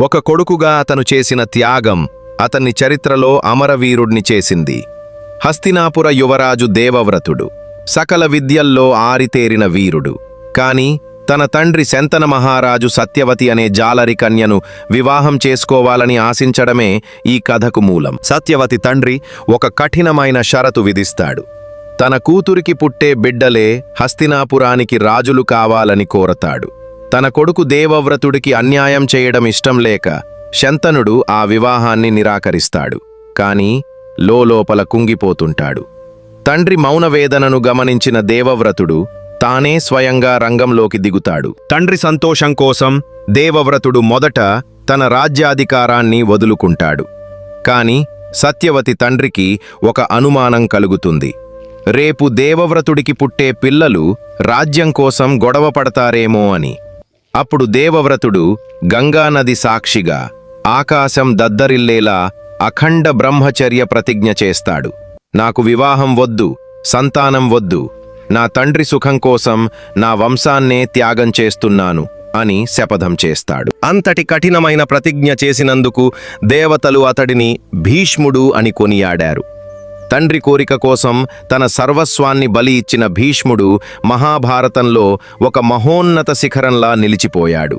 ఒక కొడుకుగా అతను చేసిన త్యాగం అతన్ని చరిత్రలో అమరవీరుణ్ణి చేసింది. హస్తినాపుర యువరాజు దేవవ్రతుడు. సకల విద్యల్లో ఆరితేరిన వీరుడు. కాని తన తండ్రి శంతన మహారాజు సత్యవతి అనే జాలరి కన్యను వివాహం చేసుకోవాలని ఆశించడమే ఈ కథకు మూలం. సత్యవతి తండ్రి ఒక కఠినమైన షరతు విధిస్తాడు. తన కూతురికి పుట్టే బిడ్డలే హస్తినాపురానికి రాజులు కావాలని కోరతాడు. తన కొడుకు దేవవ్రతుడికి అన్యాయం చేయడం ఇష్టం లేక శంతనుడు ఆ వివాహాన్ని నిరాకరిస్తాడు. కాని లోలోపల కుంగిపోతుంటాడు. తండ్రి మౌనవేదనను గమనించిన దేవవ్రతుడు తానే స్వయంగా రంగంలోకి దిగుతాడు. తండ్రి సంతోషం కోసం దేవవ్రతుడు మొదట తన రాజ్యాధికారాన్ని వదులుకుంటాడు. కాని సత్యవతి తండ్రికి ఒక అనుమానం కలుగుతుంది. రేపు దేవవ్రతుడికి పుట్టే పిల్లలు రాజ్యం కోసం గొడవ పడతారేమో అని. అప్పుడు దేవవ్రతుడు గంగానది సాక్షిగా ఆకాశం దద్దరిల్లేలా అఖండ బ్రహ్మచర్య ప్రతిజ్ఞ చేస్తాడు. నాకు వివాహం వద్దు సంతానం వద్దు నా తండ్రి సుఖం కోసం నా వంశాన్నే త్యాగం చేస్తున్నాను అని శపథం చేస్తాడు. అంతటి కఠినమైన ప్రతిజ్ఞ చేసినందుకు దేవతలు అతడిని భీష్ముడు అని కొనియాడారు. తండ్రి కోరిక కోసం తన సర్వస్వాన్ని బలి ఇచ్చిన భీష్ముడు మహాభారతంలో ఒక మహోన్నత శిఖరంలా నిలిచిపోయాడు.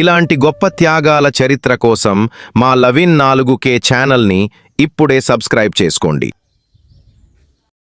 ఇలాంటి గొప్ప త్యాగాల చరిత్ర కోసం మా లవిన్ నాలుగు కే ఛానల్ని ఇప్పుడే సబ్స్క్రైబ్ చేసుకోండి.